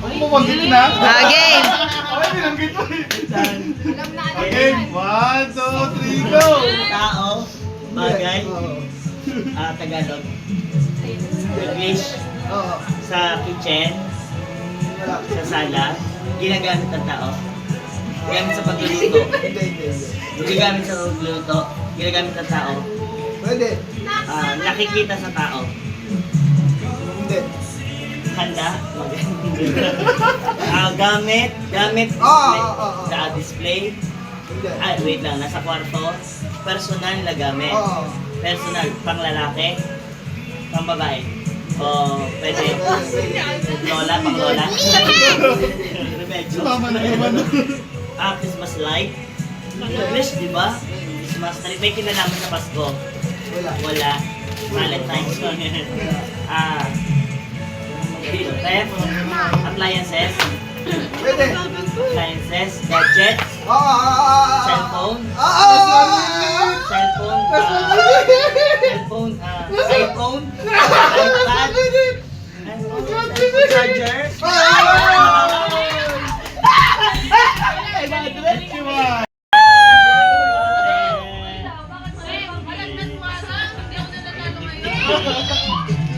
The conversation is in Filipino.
Magit na. Ah, game. Ay, binanggit mo eh. Game, one, two, three, go! Tao, bagay, ah, Tagalog, English, sa kitchen, sa sala, ginagamit ng tao. Ginagamit sa pagluluto. Ginagamit sa pagluluto. Ginagamit ng tao. Pwede. Ah, nakikita sa tao. Hindi. Handa. Ah, gamit. Gamit. Oo, oo, oo, oo. Sa display. Hindi. Ah, wait lang. Nasa kwarto. Personal na gamit. Oo. Personal. Pang lalaki. Pang babae. O, pwede. Lola, pang lola. Remedyo. Tama na naman. Ah, Christmas light. English, di ba? Christmas light. May kinalaman sa Pasko. Wala. Wala. Valentine's. ah, Chef? Appliances? Pwede. Appliances? Gadgets? Cellphone? Cellphone? Cellphone? iPhone? iPad? Charger? Thank you.